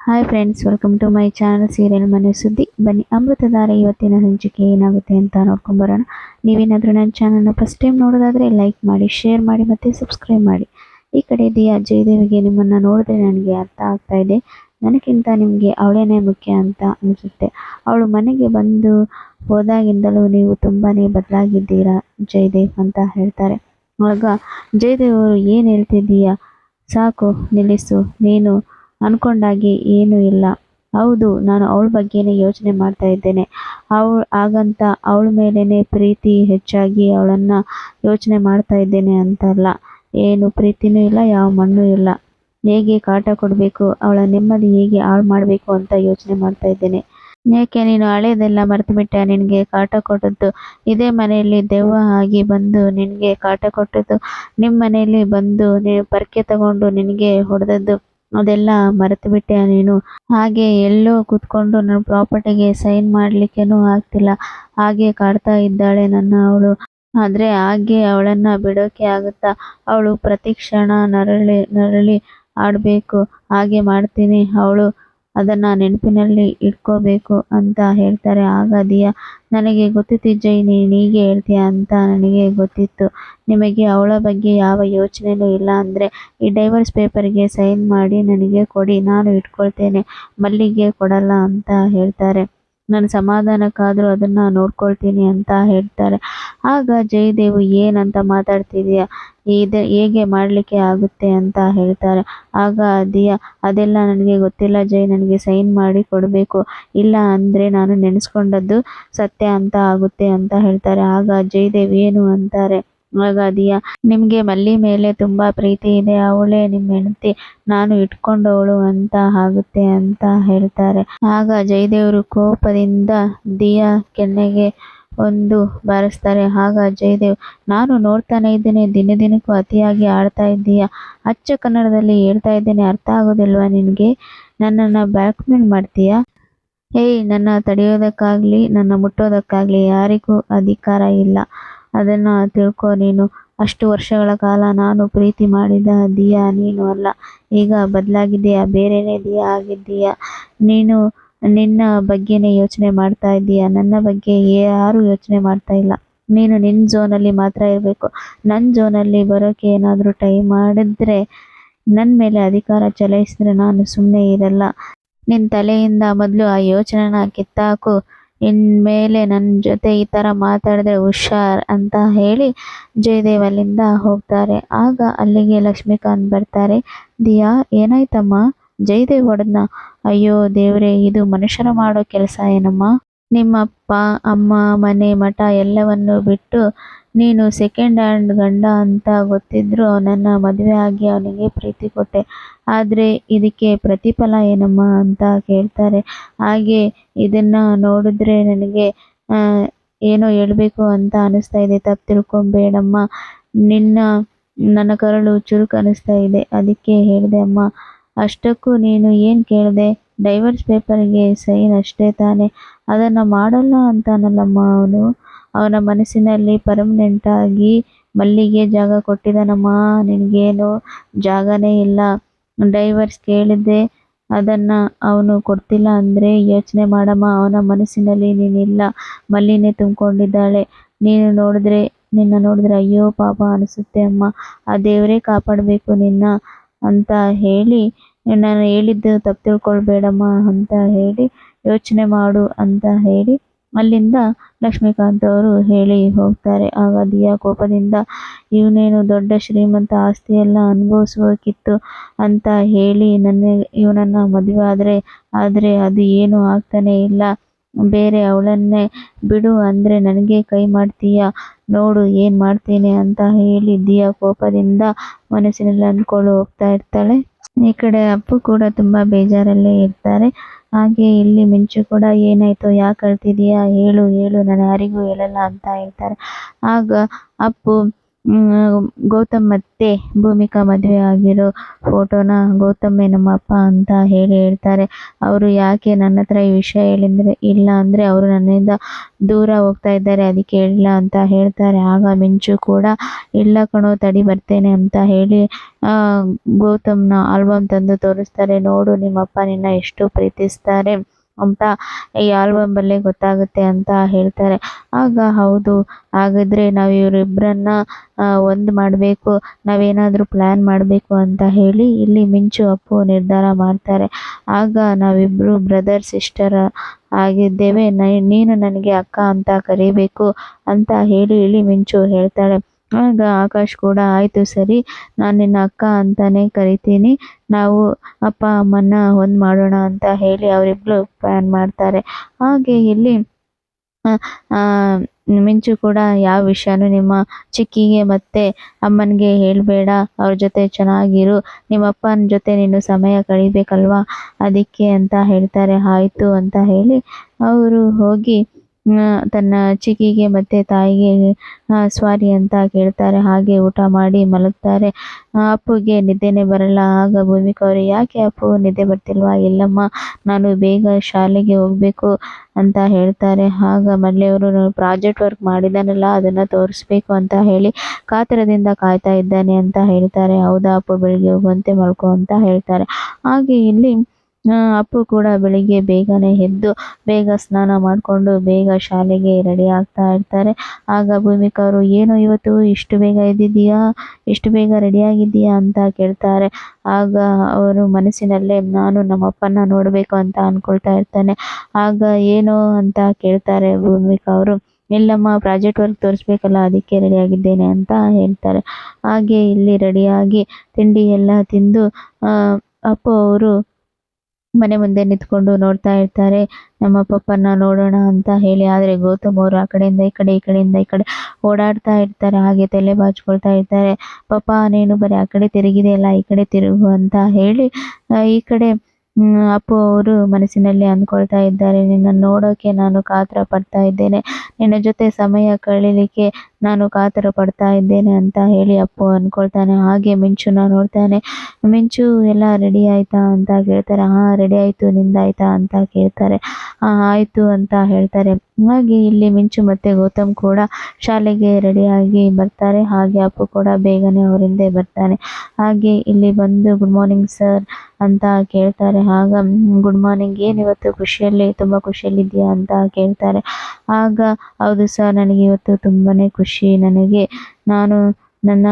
Hi friends welcome to my channel serial ಮನೆ ಸುದ್ದಿ ಬನ್ನಿ, ಅಮೃತಧಾರೆ ಇವತ್ತಿನ ಸಂಚಿಕೆ ಏನಾಗುತ್ತೆ ಅಂತ ನೋಡ್ಕೊಂಬರೋಣ ನೀವೇನಾದರೂ ನನ್ನ ಚಾನಲ್ನ ಫಸ್ಟ್ ಟೈಮ್ ನೋಡೋದಾದರೆ ಲೈಕ್ ಮಾಡಿ ಶೇರ್ ಮಾಡಿ ಮತ್ತು ಸಬ್ಸ್ಕ್ರೈಬ್ ಮಾಡಿ. ಈ ಕಡೆ ದಿಯಾ ಜಯದೇವಿಗೆ ನಿಮ್ಮನ್ನು ನೋಡಿದ್ರೆ ನನಗೆ ಅರ್ಥ ಆಗ್ತಾ ಇದೆ. ನನಗಿಂತ ನಿಮಗೆ ಅವಳೇನೇ ಮುಖ್ಯ ಅಂತ ಅನಿಸುತ್ತೆ. ಅವಳು ಮನೆಗೆ ಬಂದು ಹೋದಾಗಿಂದಲೂ ನೀವು ತುಂಬಾ ಬದಲಾಗಿದ್ದೀರಾ, ಜಯದೇವ್ ಅಂತ ಹೇಳ್ತಾರೆ. ಆಗ ಜಯದೇವ್ ಅವರು ಏನು ಹೇಳ್ತಿದ್ದೀಯಾ? ಸಾಕು, ನಿಲ್ಲಿಸು, ನೀನು ಅನ್ಕೊಂಡಾಗೆ ಏನೂ ಇಲ್ಲ. ಹೌದು, ನಾನು ಅವಳ ಬಗ್ಗೆನೇ ಯೋಚನೆ ಮಾಡ್ತಾ ಇದ್ದೇನೆ. ಅವಳು ಹಾಗಂತ ಅವಳ ಮೇಲೇ ಪ್ರೀತಿ ಹೆಚ್ಚಾಗಿ ಅವಳನ್ನು ಯೋಚನೆ ಮಾಡ್ತಾ ಇದ್ದೇನೆ ಅಂತಲ್ಲ. ಏನು, ಪ್ರೀತಿನೂ ಇಲ್ಲ, ಯಾವ ಮಣ್ಣು ಇಲ್ಲ. ಹೇಗೆ ಕಾಟ ಕೊಡಬೇಕು, ಅವಳ ನೆಮ್ಮದಿ ಹೇಗೆ ಹಾಳು ಮಾಡಬೇಕು ಅಂತ ಯೋಚನೆ ಮಾಡ್ತಾ ಇದ್ದೇನೆ. ಯಾಕೆ, ನೀನು ಹಳೆಯದೆಲ್ಲ ಮರೆತುಬಿಟ್ಟೆ, ನಿನಗೆ ಕಾಟ ಕೊಟ್ಟದ್ದು? ಇದೇ ಮನೆಯಲ್ಲಿ ದೆವ್ವ ಆಗಿ ಬಂದು ನಿನಗೆ ಕಾಟ ಕೊಟ್ಟದ್ದು? ನಿಮ್ಮ ಮನೆಯಲ್ಲಿ ಬಂದು ನೀನು ಪರ್ಕೆ ತಗೊಂಡು ನಿನಗೆ ಹೊಡೆದದ್ದು? ಅದೆಲ್ಲ ಮರೆತು ಬಿಟ್ಟೆ ನೀನು. ಹಾಗೆ ಎಲ್ಲೋ ಕೂತ್ಕೊಂಡು ನನ್ನ ಪ್ರಾಪರ್ಟಿಗೆ ಸೈನ್ ಮಾಡಲಿಕ್ಕೇನೂ ಆಗ್ತಿಲ್ಲ. ಹಾಗೆ ಕಾಡ್ತಾ ಇದ್ದಾಳೆ ನನ್ನ ಅವಳು. ಆದರೆ ಹಾಗೆ ಅವಳನ್ನು ಬಿಡೋಕೆ ಆಗುತ್ತಾ? ಅವಳು ಪ್ರತಿ ಕ್ಷಣ ನರಳಿ ನರಳಿ ಆಡಬೇಕು. ಹಾಗೆ ಮಾಡ್ತೀನಿ ಅವಳು. ಅದನ್ನು ನೆನಪಿನಲ್ಲಿ ಇಟ್ಕೋಬೇಕು ಅಂತ ಹೇಳ್ತಾರೆ. ಆಗ ದಿಯಾ, ನನಗೆ ಗೊತ್ತಿತ್ತು ಜೈ ನೀನು ಹೀಗೆ ಹೇಳ್ತೀಯ ಅಂತ ನನಗೆ ಗೊತ್ತಿತ್ತು. ನಿಮಗೆ ಅವಳ ಬಗ್ಗೆ ಯಾವ ಯೋಚನೆಯೂ ಇಲ್ಲ ಅಂದರೆ ಈ ಡೈವರ್ಸ್ ಪೇಪರ್ಗೆ ಸೈನ್ ಮಾಡಿ ನನಗೆ ಕೊಡಿ, ನಾನು ಇಟ್ಕೊಳ್ತೇನೆ, ಮಲ್ಲಿಗೆ ಕೊಡಲ್ಲ ಅಂತ ಹೇಳ್ತಾರೆ. ನಾನು ಸಮಾಧಾನಕ್ಕಾದರೂ ಅದನ್ನು ನೋಡ್ಕೊಳ್ತೀನಿ ಅಂತ ಹೇಳ್ತಾರೆ. ಆಗ ಜಯದೇವು ಏನಂತ ಮಾತಾಡ್ತಿದೀಯ? ಇದು ಹೇಗೆ ಮಾಡಲಿಕ್ಕೆ ಆಗುತ್ತೆ ಅಂತ ಹೇಳ್ತಾರೆ. ಆಗ ದಿಯಾ ಅದೆಲ್ಲ ನನಗೆ ಗೊತ್ತಿಲ್ಲ ಜೈ ನನಗೆ ಸೈನ್ ಮಾಡಿ ಕೊಡಬೇಕು. ಇಲ್ಲ ಅಂದರೆ ನಾನು ನೆನೆಸ್ಕೊಂಡದ್ದು ಸತ್ಯ ಅಂತ ಆಗುತ್ತೆ ಅಂತ ಹೇಳ್ತಾರೆ. ಆಗ ಜಯದೇವ್ ಏನು ಅಂತಾರೆ? ಆಗ ದಿಯಾ ನಿಮಗೆ ಮಲ್ಲಿ ಮೇಲೆ ತುಂಬ ಪ್ರೀತಿ ಇದೆ. ಅವಳೇ ನಿಮ್ಮ ಹೆಂಡತಿ. ನಾನು ಇಟ್ಕೊಂಡವಳು ಅಂತ ಆಗುತ್ತೆ ಅಂತ ಹೇಳ್ತಾರೆ. ಆಗ ಜಯದೇವರು ಕೋಪದಿಂದ ದಿಯಾ ಕೆನ್ನೆಗೆ ಒಂದು ಬಾರಿಸ್ತಾರೆ. ಆಗ ಜಯದೇವ್, ನಾನು ನೋಡ್ತಾನೆ ಇದ್ದೇನೆ. ದಿನ ದಿನಕ್ಕೂ ಅತಿಯಾಗಿ ಆಡ್ತಾ ಇದ್ದೀಯಾ? ಅಚ್ಚ ಕನ್ನಡದಲ್ಲಿ ಹೇಳ್ತಾ ಇದ್ದೇನೆ. ಅರ್ಥ ಆಗೋದಿಲ್ವಾ ನಿನಗೆ? ನನ್ನನ್ನು ಬ್ಲ್ಯಾಕ್ಮೇಲ್ ಮಾಡ್ತೀಯಾ? ಏಯ್, ನನ್ನ ತಡೆಯೋದಕ್ಕಾಗಲಿ, ನನ್ನ ಮುಟ್ಟೋದಕ್ಕಾಗಲಿ ಯಾರಿಗೂ ಅಧಿಕಾರ ಇಲ್ಲ. ಅದನ್ನು ತಿಳ್ಕೊ, ನೀನು ಅಷ್ಟು ವರ್ಷಗಳ ಕಾಲ ನಾನು ಪ್ರೀತಿ ಮಾಡಿದ ದಿಯಾ, ನೀನು ಅಲ್ಲ. ಈಗ ಬದಲಾಗಿದ್ದೀಯಾ ಬೇರೆಯೇ ದಿಯಾ ಆಗಿದ್ದೀಯಾ? ನೀನು ನಿನ್ನ ಬಗ್ಗೆನೇ ಯೋಚನೆ ಮಾಡ್ತಾ ಇದ್ದೀಯಾ? ನನ್ನ ಬಗ್ಗೆ ಯಾರೂ ಯೋಚನೆ ಮಾಡ್ತಾ ಇಲ್ಲ. ನೀನು ನಿನ್ನ ಝೋನಲ್ಲಿ ಮಾತ್ರ ಇರಬೇಕು. ನನ್ನ ಝೋನಲ್ಲಿ ಬರೋಕೆ ಏನಾದರೂ ಟ್ರೈ ಮಾಡಿದ್ರೆ ನನ್ನ ಮೇಲೆ ಅಧಿಕಾರ ಚಲಾಯಿಸಿದ್ರೆ ನಾನು ಸುಮ್ಮನೆ ಇರಲ್ಲ. ನಿನ್ನ ತಲೆಯಿಂದ ಮೊದಲು ಆ ಯೋಚನೆನ ಕಿತ್ತಾಕು. ಇನ್ಮೇಲೆ ನನ್ನ ಜೊತೆ ಈ ಥರ ಮಾತಾಡಿದ್ರೆ ಹುಷಾರ್ ಅಂತ ಹೇಳಿ ಜಯದೇವ್ ಅಲ್ಲಿಂದ ಹೋಗ್ತಾರೆ. ಆಗ ಅಲ್ಲಿಗೆ ಲಕ್ಷ್ಮೀಕಾಂತ್ ಬರ್ತಾರೆ. ದಿಯಾ, ಏನಾಯ್ತಮ್ಮ? ಜಯದೇವ್ ಹೊಡೆದ್ನ. ಅಯ್ಯೋ ದೇವ್ರೆ, ಇದು ಮನುಷ್ಯರ ಮಾಡೋ ಕೆಲಸ ಏನಮ್ಮ? ನಿಮ್ಮಪ್ಪ, ಅಮ್ಮ, ಮನೆ, ಮಠ ಎಲ್ಲವನ್ನು ಬಿಟ್ಟು ನೀನು ಸೆಕೆಂಡ್ ಹ್ಯಾಂಡ್ ಗಂಡ ಅಂತ ಗೊತ್ತಿದ್ರು ನನ್ನ ಮದುವೆ ಆಗಿ ಅವನಿಗೆ ಪ್ರೀತಿ ಕೊಟ್ಟೆ. ಆದರೆ ಇದಕ್ಕೆ ಪ್ರತಿಫಲ ಏನಮ್ಮ ಅಂತ ಕೇಳ್ತಾರೆ. ಹಾಗೆ ಇದನ್ನು ನೋಡಿದ್ರೆ ನನಗೆ ಏನೋ ಹೇಳಬೇಕು ಅಂತ ಅನಿಸ್ತಾ ಇದೆ. ತಪ್ಪು ತಿಳ್ಕೊಬೇಡಮ್ಮ. ನಿನ್ನ, ನನ್ನ ಕರಳು ಚುರುಕು ಅನಿಸ್ತಾ ಇದೆ. ಅದಕ್ಕೆ ಹೇಳಿದೆ, ಅಮ್ಮ, ಅಷ್ಟಕ್ಕೂ ನೀನು ಏನು ಕೇಳಿದೆ? ಡೈವರ್ಸ್ ಪೇಪರ್ಗೆ ಸೈನ್ ಅಷ್ಟೇ ತಾನೆ. ಅದನ್ನು ಮಾಡಲ್ಲ ಅಂತಾನಲ್ಲಮ್ಮ ಅವನು. ಅವನ ಮನಸ್ಸಿನಲ್ಲಿ ಪರ್ಮನೆಂಟಾಗಿ ಮಲ್ಲಿಗೆ ಜಾಗ ಕೊಟ್ಟಿದ್ದಾನಮ್ಮ ನಿನಗೇನು ಜಾಗನೇ ಇಲ್ಲ. ಡೈವರ್ಸ್ ಕೇಳಿದ್ದೆ, ಅದನ್ನು ಅವನು ಕೊಡ್ತಿಲ್ಲ ಅಂದರೆ ಯೋಚನೆ ಮಾಡಮ್ಮ, ಅವನ ಮನಸ್ಸಿನಲ್ಲಿ ನೀನಿಲ್ಲ, ಮಲ್ಲಿನೇ ತುಂಬಿಕೊಂಡಿದ್ದಾಳೆ. ನೀನು ನೋಡಿದ್ರೆ, ನಿನ್ನ ನೋಡಿದ್ರೆ ಅಯ್ಯೋ ಪಾಪ ಅನಿಸುತ್ತೆ ಅಮ್ಮ, ಆ ದೇವರೇ ಕಾಪಾಡಬೇಕು ನಿನ್ನ ಅಂತ ಹೇಳಿ, ನಾನು ಹೇಳಿದ್ದು ತಪ್ಪು ತಿಳ್ಕೊಳ್ಬೇಡಮ್ಮ ಅಂತ ಹೇಳಿ ಯೋಚನೆ ಮಾಡು ಅಂತ ಹೇಳಿ ಅಲ್ಲಿಂದ ಲಕ್ಷ್ಮೀಕಾಂತ್ ಅವರು ಹೇಳಿ ಹೋಗ್ತಾರೆ. ಆಗ ದಿಯಾ ಕೋಪದಿಂದ, ಇವನೇನು ದೊಡ್ಡ ಶ್ರೀಮಂತ ಆಸ್ತಿಯೆಲ್ಲ, ಅನುಭವಿಸ್ಬೇಕಿತ್ತು ಅಂತ ಹೇಳಿ ನನ್ನ ಇವನನ್ನು ಮದುವೆ ಆದರೆ ಆದರೆ ಅದು ಏನೂ ಆಗ್ತಾನೆ ಇಲ್ಲ. ಬೇರೆ ಅವಳನ್ನೇ ಬಿಡು ಅಂದರೆ ನನಗೆ ಕೈ ಮಾಡ್ತೀಯಾ? ನೋಡು ಏನು ಮಾಡ್ತೀನಿ ಅಂತ ಹೇಳಿ ದಿಯಾ ಕೋಪದಿಂದ ಮನಸ್ಸಿನಲ್ಲಿ ಅಂದ್ಕೊಂಡು ಹೋಗ್ತಾ ಇರ್ತಾಳೆ. ಈ ಕಡೆ ಅಪ್ಪು ಕೂಡ ತುಂಬ ಬೇಜಾರಲ್ಲೇ ಇರ್ತಾರೆ. ಹಾಗೆ ಇಲ್ಲಿ ಮಿಂಚು ಕೂಡ ಏನಾಯಿತು, ಯಾಕೆ ಅಳ್ತಿದ್ದೀಯಾ ಹೇಳು ಹೇಳು, ನಾನು ಯಾರಿಗೂ ಹೇಳಲ್ಲ ಅಂತ ಹೇಳ್ತಾರೆ. ಆಗ ಅಪ್ಪು ಗೌತಮ್ ಮತ್ತೆ ಭೂಮಿಕಾ ಮದುವೆ ಆಗಿರೋ ಫೋಟೋನ ಗೌತಮೇ ನಮ್ಮ ಅಂತ ಹೇಳಿ ಹೇಳ್ತಾರೆ. ಅವರು ಯಾಕೆ ನನ್ನ ಹತ್ರ ಈ ವಿಷಯ ಹೇಳಿದ್ರೆ ಇಲ್ಲ ಅಂದರೆ ಅವರು ನನ್ನಿಂದ ದೂರ ಹೋಗ್ತಾ ಇದ್ದಾರೆ, ಅದಕ್ಕೆ ಹೇಳಿಲ್ಲ ಅಂತ ಹೇಳ್ತಾರೆ. ಆಗ ಮಿಂಚು ಕೂಡ, ಇಲ್ಲ ಕಣೋ, ತಡಿ ಬರ್ತೇನೆ ಅಂತ ಹೇಳಿ ಗೌತಮ್ನ ಆಲ್ಬಮ್ ತಂದು ತೋರಿಸ್ತಾರೆ. ನೋಡು ನಿಮ್ಮಪ್ಪ ನಿನ್ನ ಎಷ್ಟು ಪ್ರೀತಿಸ್ತಾರೆ. ಅಂತ ಈ ಆಲ್ಬಮಲ್ಲೇ ಗೊತ್ತಾಗುತ್ತೆ ಅಂತ ಹೇಳ್ತಾರೆ. ಆಗ ಹೌದು, ಹಾಗಿದ್ರೆ ನಾವು ಇವರಿಬ್ಬರನ್ನ ಒಂದು ಮಾಡಬೇಕು, ನಾವೇನಾದರೂ ಪ್ಲ್ಯಾನ್ ಮಾಡಬೇಕು ಅಂತ ಹೇಳಿ ಇಲ್ಲಿ ಮಿಂಚು ಅಪ್ಪು ನಿರ್ಧಾರ ಮಾಡ್ತಾರೆ. ಆಗ ನಾವಿಬ್ಬರು ಬ್ರದರ್ ಸಿಸ್ಟರ್ ಆಗಿದ್ದೇವೆ. ನೀನು ನನಗೆ ಅಕ್ಕ ಅಂತ ಕರಿಬೇಕು ಅಂತ ಹೇಳಿ ಇಲ್ಲಿ ಮಿಂಚು ಹೇಳ್ತಾಳೆ. ಆಗ ಆಕಾಶ್ ಕೂಡ, ಆಯಿತು ಸರಿ, ನಾನು ನಿನ್ನ ಅಕ್ಕ ಅಂತಾನೆ ಕರಿತೀನಿ. ನಾವು ಅಪ್ಪ, ಅಮ್ಮನ್ನ ಒಂದು ಮಾಡೋಣ ಅಂತ ಹೇಳಿ ಅವರಿಬ್ರು ಪ್ಲ್ಯಾನ್ ಮಾಡ್ತಾರೆ. ಹಾಗೆ ಇಲ್ಲಿ ಮಿಂಚು ಕೂಡ ಯಾವ ವಿಷಯನೂ ನಿಮ್ಮ ಚಿಕ್ಕಿಗೆ ಮತ್ತೆ ಅಮ್ಮನಿಗೆ ಹೇಳಬೇಡ. ಅವ್ರ ಜೊತೆ ಚೆನ್ನಾಗಿರು. ನಿಮ್ಮ ಅಪ್ಪನ ಜೊತೆ ನೀನು ಸಮಯ ಕಳಿಬೇಕಲ್ವಾ? ಅದಕ್ಕೆ ಅಂತ ಹೇಳ್ತಾರೆ. ಆಯಿತು ಅಂತ ಹೇಳಿ, ಅವರು ಹೋಗಿ ತನ್ನ ಚಿಕ್ಕಿಗೆ ಮತ್ತೆ ತಾಯಿಗೆ ಸ್ವಾರಿ ಅಂತ ಕೇಳ್ತಾರೆ. ಹಾಗೆ ಊಟ ಮಾಡಿ ಮಲಗ್ತಾರೆ. ಅಪ್ಪುಗೆ ನಿದ್ದೆನೇ ಬರಲ್ಲ. ಆಗ ಭೂಮಿಕ ಅವರು ಯಾಕೆ ಅಪ್ಪು, ನಿದ್ದೆ ಬರ್ತಿಲ್ವಾ? ಇಲ್ಲಮ್ಮ, ನಾನು ಬೇಗ ಶಾಲೆಗೆ ಹೋಗಬೇಕು ಅಂತ ಹೇಳ್ತಾರೆ. ಆಗ ಮಲ್ಲೆಯವರು ಪ್ರಾಜೆಕ್ಟ್ ವರ್ಕ್ ಮಾಡಿದಾನಲ್ಲ, ಅದನ್ನು ತೋರಿಸ್ಬೇಕು ಅಂತ ಹೇಳಿ ಕಾತರದಿಂದ ಕಾಯ್ತಾ ಇದ್ದಾನೆ ಅಂತ ಹೇಳ್ತಾರೆ. ಹೌದಾ ಅಪ್ಪು, ಬೆಳಿಗ್ಗೆ ಹೋಗುವಂತೆ ಮಲ್ಕೋ ಅಂತ ಹೇಳ್ತಾರೆ. ಹಾಗೆ ಇಲ್ಲಿ ಅಪ್ಪು ಕೂಡ ಬೆಳಿಗ್ಗೆ ಬೇಗನೆ ಎದ್ದು ಬೇಗ ಸ್ನಾನ ಮಾಡಿಕೊಂಡು ಬೇಗ ಶಾಲೆಗೆ ರೆಡಿ ಆಗ್ತಾ ಇರ್ತಾರೆ. ಆಗ ಭೂಮಿಕಾ ಅವರು, ಏನು ಇವತ್ತು? ಇಷ್ಟು ಬೇಗ ಎದ್ದಿದ್ದೀಯಾ? ಇಷ್ಟು ಬೇಗ ರೆಡಿಯಾಗಿದ್ದೀಯಾ ಅಂತ ಕೇಳ್ತಾರೆ. ಆಗ ಅವರು ಮನಸ್ಸಿನಲ್ಲೇ, ನಾನು ನಮ್ಮ ಅಪ್ಪನ ನೋಡಬೇಕು ಅಂತ ಅಂದ್ಕೊಳ್ತಾ ಇರ್ತಾನೆ. ಆಗ, ಏನು? ಅಂತ ಕೇಳ್ತಾರೆ ಭೂಮಿಕಾ ಅವರು. ಇಲ್ಲಮ್ಮ ಪ್ರಾಜೆಕ್ಟ್ ವರ್ಕ್ ತೋರಿಸ್ಬೇಕಲ್ಲ, ಅದಕ್ಕೆ ರೆಡಿಯಾಗಿದ್ದೇನೆ ಅಂತ ಹೇಳ್ತಾರೆ. ಹಾಗೆ ಇಲ್ಲಿ ರೆಡಿಯಾಗಿ ತಿಂಡಿ ಎಲ್ಲ ತಿಂದು ಅಪ್ಪು ಅವರು ಮನೆ ಮುಂದೆ ನಿಂತ್ಕೊಂಡು ನೋಡ್ತಾ ಇರ್ತಾರೆ. ನಮ್ಮ ಪಪ್ಪನ ನೋಡೋಣ ಅಂತ ಹೇಳಿ, ಆದರೆ ಗೌತಮ್ ಅವರು ಆ ಕಡೆಯಿಂದ, ಈ ಕಡೆ, ಈ ಕಡೆಯಿಂದ, ಈ ಕಡೆ ಓಡಾಡ್ತಾ ಇರ್ತಾರೆ, ಹಾಗೆ ತಲೆ ಬಾಚ್ಕೊಳ್ತಾ ಇರ್ತಾರೆ. ಪಾಪ, ನೀನು ಬರೀ ಆ ಕಡೆ ತಿರುಗಿದೆಯಲ್ಲ ಈ ಕಡೆ ತಿರುಗು ಅಂತ ಹೇಳಿ ಈ ಕಡೆ ಅಪ್ಪು ಅವರು ಮನಸ್ಸಿನಲ್ಲಿ ಅಂದ್ಕೊಳ್ತಾ ಇದ್ದಾರೆ. ನಿನ್ನ ನೋಡೋಕೆ ನಾನು ಕಾತರ ಪಡ್ತಾ ಇದ್ದೇನೆ. ನಿನ್ನ ಜೊತೆ ಸಮಯ ಕಳೀಲಿಕ್ಕೆ ನಾನು ಕಾತರ ಪಡ್ತಾ ಇದ್ದೇನೆ ಅಂತ ಹೇಳಿ ಅಪ್ಪು ಅಂದ್ಕೊಳ್ತಾನೆ ಹಾಗೆ ಮಿಂಚುನ ನೋಡ್ತಾನೆ. ಮಿಂಚು, ಎಲ್ಲ ರೆಡಿ ಆಯ್ತಾ? ಅಂತ ಕೇಳ್ತಾರೆ. ಹಾಂ ರೆಡಿ ಆಯ್ತು. ನಿಂದಾಯ್ತಾ? ಅಂತ ಕೇಳ್ತಾರೆ. ಆಯ್ತು ಅಂತ ಹೇಳ್ತಾರೆ. ಹಾಗೆ ಇಲ್ಲಿ ಮಿಂಚು ಮತ್ತೆ ಗೌತಮ್ ಕೂಡ ಶಾಲೆಗೆ ರೆಡಿಯಾಗಿ ಬರ್ತಾರೆ. ಹಾಗೆ ಅಪ್ಪು ಕೂಡ ಬೇಗನೆ ಅವರಿಂದ ಬರ್ತಾನೆ. ಹಾಗೆ ಇಲ್ಲಿ ಬಂದು ಗುಡ್ ಮಾರ್ನಿಂಗ್ ಸರ್ ಅಂತ ಕೇಳ್ತಾರೆ. ಆಗ ಗುಡ್ ಮಾರ್ನಿಂಗ್ ಏನು ಇವತ್ತು ಖುಷಿಯಲ್ಲಿ, ತುಂಬ ಖುಷಿಯಲ್ಲಿದೆಯಾ ಅಂತ ಕೇಳ್ತಾರೆ. ಆಗ, ಹೌದು ಸರ್ ನನಗೆ ಇವತ್ತು ತುಂಬಾನೇ ಖುಷಿ ನನಗೆ ನಾನು ನನ್ನ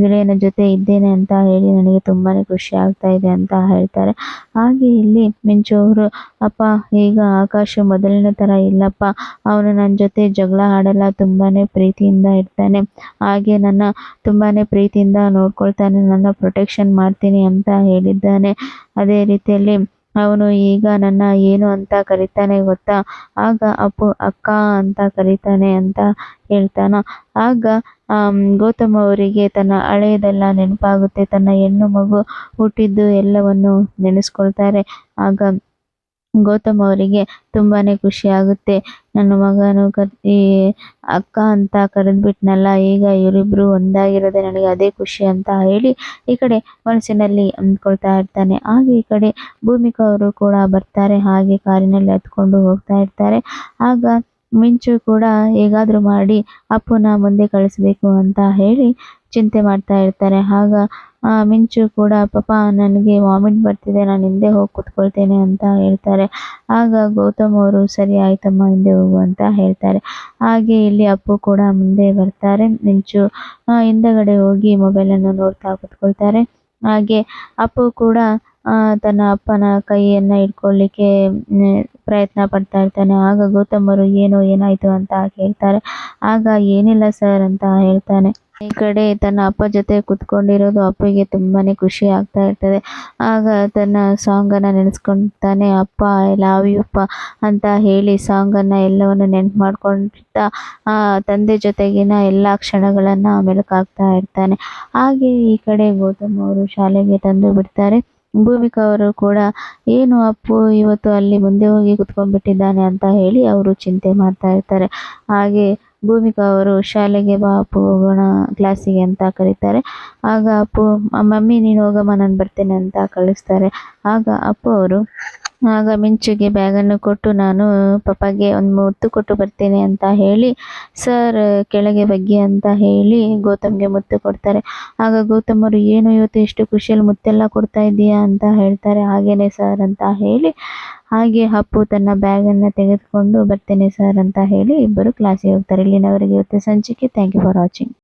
ಗೆಳೆಯನ ಜೊತೆ ಇದ್ದೇನೆ ಅಂತ ಹೇಳಿ ನನಗೆ ತುಂಬಾ ಖುಷಿ ಆಗ್ತಾ ಇದೆ ಅಂತ ಹೇಳ್ತಾರೆ. ಹಾಗೆ ಇಲ್ಲಿ ಮಿಂಚು ಅವರು, ಅಪ್ಪ, ಈಗ ಆಕಾಶ ಮೊದಲಿನ ಥರ ಇಲ್ಲಪ್ಪ. ಅವನು ನನ್ನ ಜೊತೆ ಜಗಳ ಆಡಲ್ಲ ತುಂಬಾ ಪ್ರೀತಿಯಿಂದ ಇರ್ತಾನೆ. ಹಾಗೆ ನನ್ನ ತುಂಬಾ ಪ್ರೀತಿಯಿಂದ ನೋಡ್ಕೊಳ್ತಾನೆ, ನನ್ನ ಪ್ರೊಟೆಕ್ಷನ್ ಮಾಡ್ತೀನಿ ಅಂತ ಹೇಳಿದ್ದಾನೆ. ಅದೇ ರೀತಿಯಲ್ಲಿ ಅವನು ಈಗ ನನ್ನ ಏನು ಅಂತ ಕರೀತಾನೆ ಗೊತ್ತಾ? ಆಗ ಅಪ್ಪು, ಅಕ್ಕ ಅಂತ ಕರೀತಾನೆ ಅಂತ ಹೇಳ್ತಾನ. ಆಗ ಗೌತಮ ಅವರಿಗೆ ತನ್ನ ಹಳೆಯದೆಲ್ಲ ನೆನಪಾಗುತ್ತೆ. ತನ್ನ ಹೆಣ್ಣು ಮಗು ಹುಟ್ಟಿದ್ದು ಎಲ್ಲವನ್ನು ನೆನೆಸ್ಕೊಳ್ತಾರೆ. ಆಗ ಗೌತಮ್ ಅವರಿಗೆ ತುಂಬಾನೇ ಖುಷಿ ಆಗುತ್ತೆ. ನನ್ನ ಮಗನು ಕ ಈ ಅಕ್ಕ ಅಂತ ಕರೆದ್ಬಿಟ್ನಲ್ಲ, ಈಗ ಇವರಿಬ್ಬರು ಒಂದಾಗಿರೋದೆ ನನಗೆ ಅದೇ ಖುಷಿ ಅಂತ ಹೇಳಿ ಈ ಕಡೆ ಮನಸ್ಸಿನಲ್ಲಿ ಅಂದ್ಕೊಳ್ತಾ ಇರ್ತಾನೆ. ಹಾಗೆ ಈ ಕಡೆ ಭೂಮಿಕಾ ಅವರು ಕೂಡ ಬರ್ತಾರೆ, ಹಾಗೆ ಕಾರಿನಲ್ಲಿ ಹತ್ಕೊಂಡು ಹೋಗ್ತಾ ಇರ್ತಾರೆ. ಆಗ ಮಿಂಚು ಕೂಡ ಹೇಗಾದರೂ ಮಾಡಿ ಅಪ್ಪನ ಮುಂದೆ ಕಳಿಸ್ಬೇಕು ಅಂತ ಹೇಳಿ ಚಿಂತೆ ಮಾಡ್ತಾ ಇರ್ತಾರೆ. ಆಗ ಮಿಂಚು ಕೂಡ, ಪಾಪ, ನನಗೆ ವಾಮಿಟ್ ಬರ್ತಿದೆ, ನಾನು ಹಿಂದೆ ಹೋಗಿ ಕುತ್ಕೊಳ್ತೇನೆ ಅಂತ ಹೇಳ್ತಾರೆ. ಆಗ ಗೌತಮ್ ಅವರು, ಸರಿ ಆಯ್ತಮ್ಮ, ಹಿಂದೆ ಹೋಗು ಅಂತ ಹೇಳ್ತಾರೆ. ಹಾಗೆ ಇಲ್ಲಿ ಅಪ್ಪು ಕೂಡ ಮುಂದೆ ಬರ್ತಾರೆ. ಮಿಂಚು ಹಿಂದಗಡೆ ಹೋಗಿ ಮೊಬೈಲನ್ನು ನೋಡ್ತಾ ಕುತ್ಕೊಳ್ತಾರೆ. ಹಾಗೆ ಅಪ್ಪು ಕೂಡ ತನ್ನ ಅಪ್ಪನ ಕೈಯನ್ನು ಹಿಡ್ಕೊಳ್ಳಿಕ್ಕೆ ಪ್ರಯತ್ನ ಪಡ್ತಾ ಇರ್ತಾನೆ. ಆಗ ಗೌತಮ್ ಅವರು, ಏನು, ಏನಾಯಿತು ಅಂತ ಕೇಳ್ತಾರೆ. ಆಗ, ಏನಿಲ್ಲ ಸರ್ ಅಂತ ಹೇಳ್ತಾನೆ. ಈ ಕಡೆ ತನ್ನ ಅಪ್ಪ ಜೊತೆ ಕುತ್ಕೊಂಡಿರೋದು ಅಪ್ಪಗೆ ತುಂಬಾನೇ ಖುಷಿ ಆಗ್ತಾ ಇರ್ತದೆ. ಆಗ ತನ್ನ ಸಾಂಗನ್ನು ನೆನೆಸ್ಕೊಳ್ತಾನೆ ಅಪ್ಪ ಐ ಲವ್ ಯು ಅಪ್ಪ ಅಂತ ಹೇಳಿ ಸಾಂಗನ್ನು ಎಲ್ಲವನ್ನು ನೆನ್ಪು ಮಾಡ್ಕೊಳ್ತಾ ತಂದೆ ಜೊತೆಗಿನ ಎಲ್ಲ ಕ್ಷಣಗಳನ್ನು ಮೆಲುಕಾಗ್ತಾ ಇರ್ತಾನೆ. ಹಾಗೆ ಈ ಕಡೆ ಗೌತಮ್ ಅವರು ಶಾಲೆಗೆ ತಂದು ಬಿಡ್ತಾರೆ. ಭೂಮಿಕಾ ಅವರು ಕೂಡ, ಏನು ಅಪ್ಪು, ಇವತ್ತು ಅಲ್ಲಿ ಮುಂದೆ ಹೋಗಿ ಕುತ್ಕೊಂಡ್ಬಿಟ್ಟಿದ್ದಾನೆ ಅಂತ ಹೇಳಿ ಅವರು ಚಿಂತೆ ಮಾಡ್ತಾ ಇರ್ತಾರೆ. ಹಾಗೆ ಭೂಮಿಕಾ ಅವರು ಶಾಲೆಗೆ ಬಾ, ಅಪ್ಪು, ಹೋಗೋಣ ಕ್ಲಾಸಿಗೆ ಅಂತ ಕರೀತಾರೆ. ಆಗ ಅಪ್ಪು ಮಮ್ಮಿ, ನೀನು ಹೋಗಮ್ಮ, ನಾನು ಬರ್ತೇನೆ ಅಂತ ಕಳಿಸ್ತಾರೆ. ಆಗ ಅಪ್ಪು ಅವರು ಆಗ ಮಿಂಚುಗೆ ಬ್ಯಾಗನ್ನು ಕೊಟ್ಟು ನಾನು, ಪಪ್ಪಾಗೆ ಒಂದು ಮುತ್ತು ಕೊಟ್ಟು ಬರ್ತೇನೆ ಅಂತ ಹೇಳಿ, ಸರ್ ಕೆಳಗೆ ಬಗ್ಗಿ ಅಂತ ಹೇಳಿ ಗೌತಮ್ಗೆ ಮುತ್ತು ಕೊಡ್ತಾರೆ. ಆಗ ಗೌತಮ್ ಏನು ಇವತ್ತು ಎಷ್ಟು ಖುಷಿಯಲ್ಲಿ ಮುತ್ತೆಲ್ಲ ಕೊಡ್ತಾ ಇದ್ದೀಯಾ ಅಂತ ಹೇಳ್ತಾರೆ. ಹಾಗೇನೆ ಸರ್ ಅಂತ ಹೇಳಿ, ಹಾಗೆ ಅಪ್ಪು ತನ್ನ ಬ್ಯಾಗನ್ನು ತೆಗೆದುಕೊಂಡು ಬರ್ತೇನೆ ಸರ್ ಅಂತ ಹೇಳಿ ಇಬ್ಬರು ಕ್ಲಾಸಿಗೆ ಹೋಗ್ತಾರೆ. ಇಲ್ಲಿನವರೆಗೆ ಇವತ್ತು ಸಂಚಿಕೆ. Thank you for watching